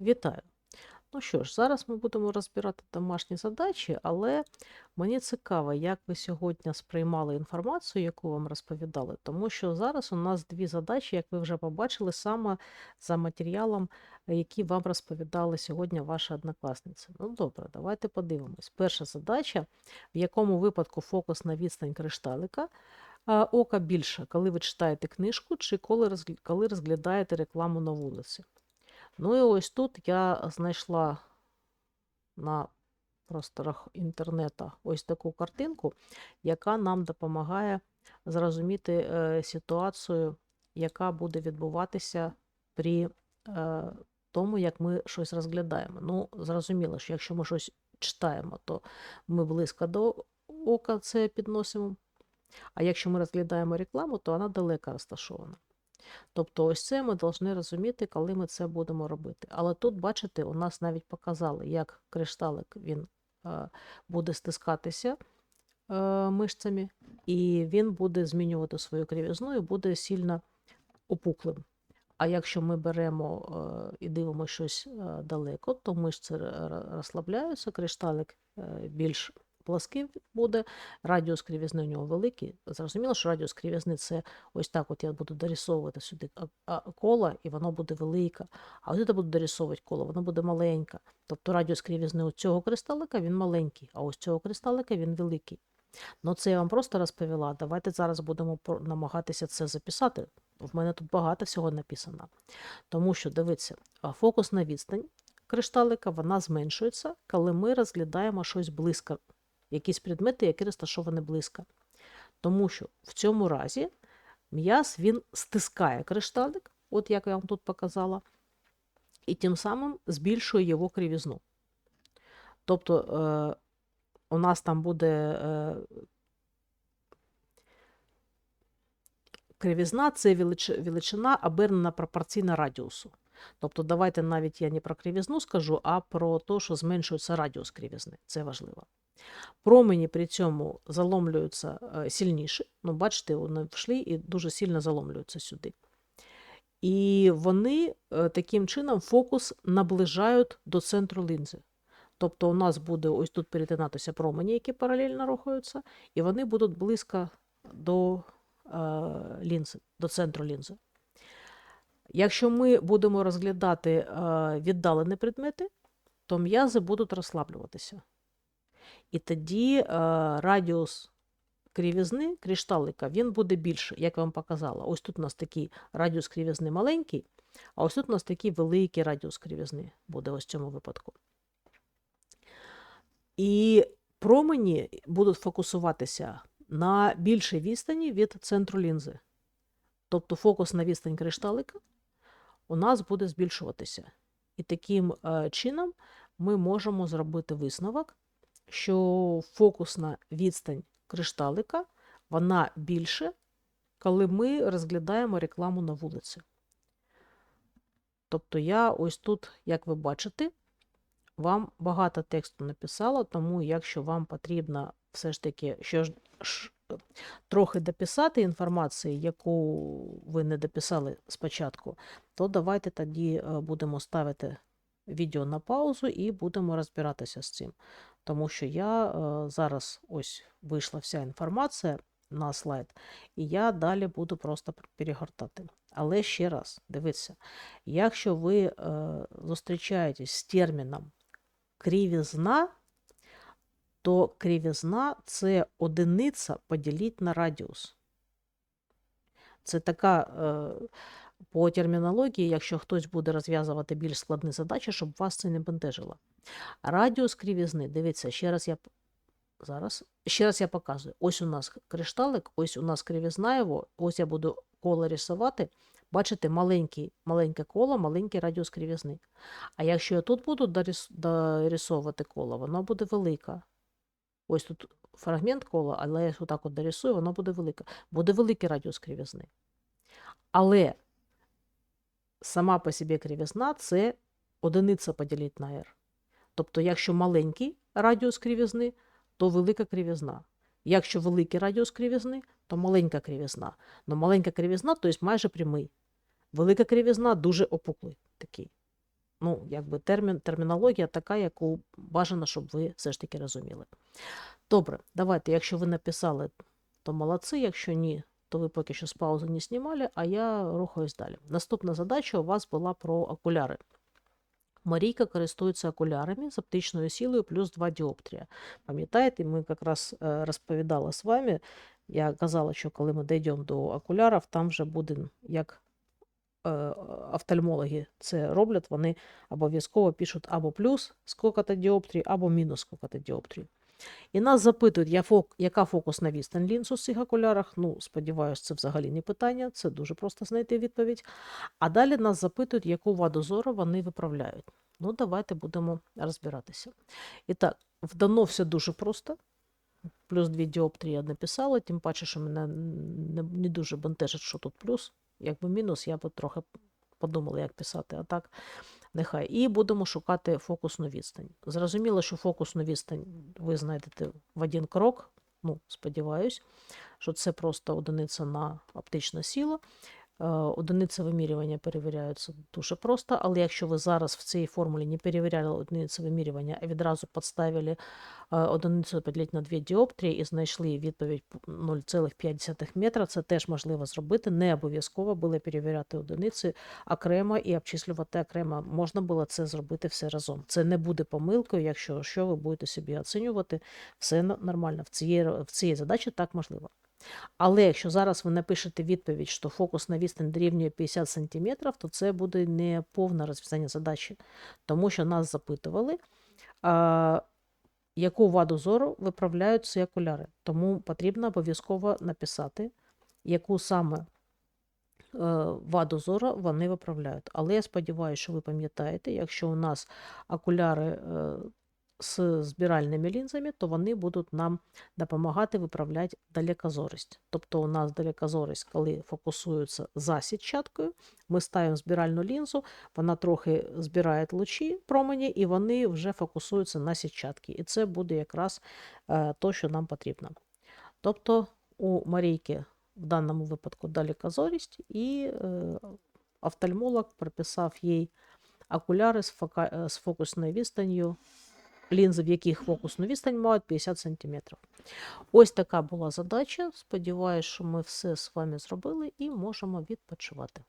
Вітаю! Ну що ж, зараз ми будемо розбирати домашні задачі, але мені цікаво, як ви сьогодні сприймали інформацію, яку вам розповідали, тому що зараз у нас дві задачі, як ви вже побачили, саме за матеріалом, який вам розповідали сьогодні ваші однокласниці. Ну добре, давайте подивимось. Перша задача, в якому випадку фокус на відстань кришталика ока більше, коли ви читаєте книжку чи коли розглядаєте рекламу на вулиці. Ну і ось тут я знайшла на просторах інтернету ось таку картинку, яка нам допомагає зрозуміти е, ситуацію, яка буде відбуватися при е, тому, як ми щось розглядаємо. Ну, зрозуміло, що якщо ми щось читаємо, то ми близько до ока це підносимо. А якщо ми розглядаємо рекламу, то вона далеко розташована. Тобто, ось це ми повинні розуміти, коли ми це будемо робити. Але тут, бачите, у нас навіть показали, як кришталик він е, буде стискатися е, мишцями, і він буде змінювати свою кривізну і буде сильно опуклим. А якщо ми беремо е, і дивимося щось далеко, то мишці розслабляються, кришталик більш плаский буде, радіус кривізни у нього великий. Зрозуміло, що радіус кривізни це ось так от я буду дорисовувати сюди коло, і воно буде велике. А ось я буду дорисовувати коло, воно буде маленьке. Тобто радіус кривізни у цього кристалика він маленький, а ось цього кристалика він великий. Ну, це я вам просто розповіла. Давайте зараз будемо намагатися це записати. В мене тут багато всього написано. Тому що, дивіться, фокусна відстань кришталика вона зменшується, коли ми розглядаємо щось близько, якісь предмети, які розташовані близько. Тому що в цьому разі м'яз він стискає кришталик, от як я вам тут показала, і тим самим збільшує його кривізну. Тобто е, у нас там буде е, кривізна це велич- величина обернена пропорційна радіусу. Тобто, давайте навіть я не про кривізну скажу, а про те, що зменшується радіус кривізни. Це важливо. Промені при цьому заломлюються е, сильніше. Ну, бачите, вони пішли і дуже сильно заломлюються сюди. І вони е, таким чином фокус наближають до центру лінзи. Тобто у нас буде ось тут перетинатися промені, які паралельно рухаються, і вони будуть близько до е, лінзи, до центру лінзи. Якщо ми будемо розглядати е, віддалені предмети, то м'язи будуть розслаблюватися. І тоді е, радіус кривізни кришталика він буде більше, як я вам показала. Ось тут у нас такий радіус кривізни маленький, а ось тут у нас такий великий радіус кривізни буде ось в цьому випадку. І промені будуть фокусуватися на більшій відстані від центру лінзи. Тобто фокус на відстань кришталика у нас буде збільшуватися. І таким е, чином ми можемо зробити висновок, що фокусна відстань кришталика вона більше, коли ми розглядаємо рекламу на вулиці. Тобто я ось тут, як ви бачите, вам багато тексту написала, тому якщо вам потрібно все ж таки що ж, трохи дописати інформації, яку ви не дописали спочатку, то давайте тоді е, будемо ставити відео на паузу і будемо розбиратися з цим. Тому що я е, зараз ось вийшла вся інформація на слайд, і я далі буду просто перегортати. Але ще раз, дивіться, якщо ви е, зустрічаєтесь з терміном кривізна, то кривізна це одиниця поділити на радіус. Це така е, по термінології, якщо хтось буде розв'язувати більш складні задачі, щоб вас це не бентежило. Радіус кривізни, дивіться, ще раз я зараз, ще раз я показую. Ось у нас кришталик, ось у нас кривізна його, ось я буду коло рисувати. Бачите, маленький, маленьке коло, маленький радіус кривізни. А якщо я тут буду дорис- дорисовувати коло, воно буде велике. Ось тут фрагмент кола, але я отак от дорисую, воно буде велике. Буде великий радіус кривізни. Але сама по собі кривізна це одиниця поділити на r. Тобто, якщо маленький радіус кривізни, то велика кривізна. Якщо великий радіус кривізни, то маленька кривізна. Но маленька кривізна, то є майже прямий. Велика кривізна дуже опуклий такий. Ну, якби термін, термінологія така, яку бажано, щоб ви все ж таки розуміли. Добре, давайте, якщо ви написали, то молодці, якщо ні, то ви поки що з паузи не знімали, а я рухаюсь далі. Наступна задача у вас була про окуляри. Марійка користується окулярами з оптичною силою плюс 2 діоптрія. Пам'ятаєте, ми якраз е, розповідали з вами, я казала, що коли ми дійдемо до окулярів, там вже буде як е, офтальмологи це роблять, вони обов'язково пишуть або плюс сколько-то діоптрій, або мінус сколько-то діоптрій. І нас запитують, яка фокусна відстань лінз у цих окулярах. Ну, сподіваюся, це взагалі не питання, це дуже просто знайти відповідь. А далі нас запитують, яку ваду зору вони виправляють. Ну, давайте будемо розбиратися. І так, вдано все дуже просто. Плюс 2 діоптрії я написала, тим паче, що мене не, не дуже бентежить, що тут плюс. Якби мінус, я б трохи подумала, як писати, а так нехай. І будемо шукати фокусну відстань. Зрозуміло, що фокусну відстань ви знайдете в один крок. Ну, сподіваюсь, що це просто одиниця на оптична сила. Е, Одиниці вимірювання перевіряються дуже просто, але якщо ви зараз в цій формулі не перевіряли одиниці вимірювання, а відразу підставили е, одиницю поділити на 2 діоптрії і знайшли відповідь 0,5 метра, це теж можливо зробити. Не обов'язково було перевіряти одиниці окремо і обчислювати окремо. Можна було це зробити все разом. Це не буде помилкою, якщо що ви будете собі оцінювати, все нормально. В цій, в цій задачі так можливо. Але якщо зараз ви напишете відповідь, що фокусна відстань дорівнює 50 см, то це буде не повне розв'язання задачі, тому що нас запитували, а, яку ваду зору виправляють ці окуляри. Тому потрібно обов'язково написати, яку саме е, ваду зору вони виправляють. Але я сподіваюся, що ви пам'ятаєте, якщо у нас окуляри е, з збиральними лінзами, то вони будуть нам допомагати виправляти далекозорість. Тобто у нас далекозорість, коли фокусується за сітчаткою, ми ставимо збиральну лінзу, вона трохи збирає лучі промені, і вони вже фокусуються на сітчатки. І це буде якраз е, то, що нам потрібно. Тобто у Марійки в даному випадку далекозорість, і е, офтальмолог прописав їй окуляри з фокусною відстанню, лінзи, в яких фокусну відстань мають 50 см. Ось така була задача. Сподіваюсь, що ми все з вами зробили і можемо відпочивати.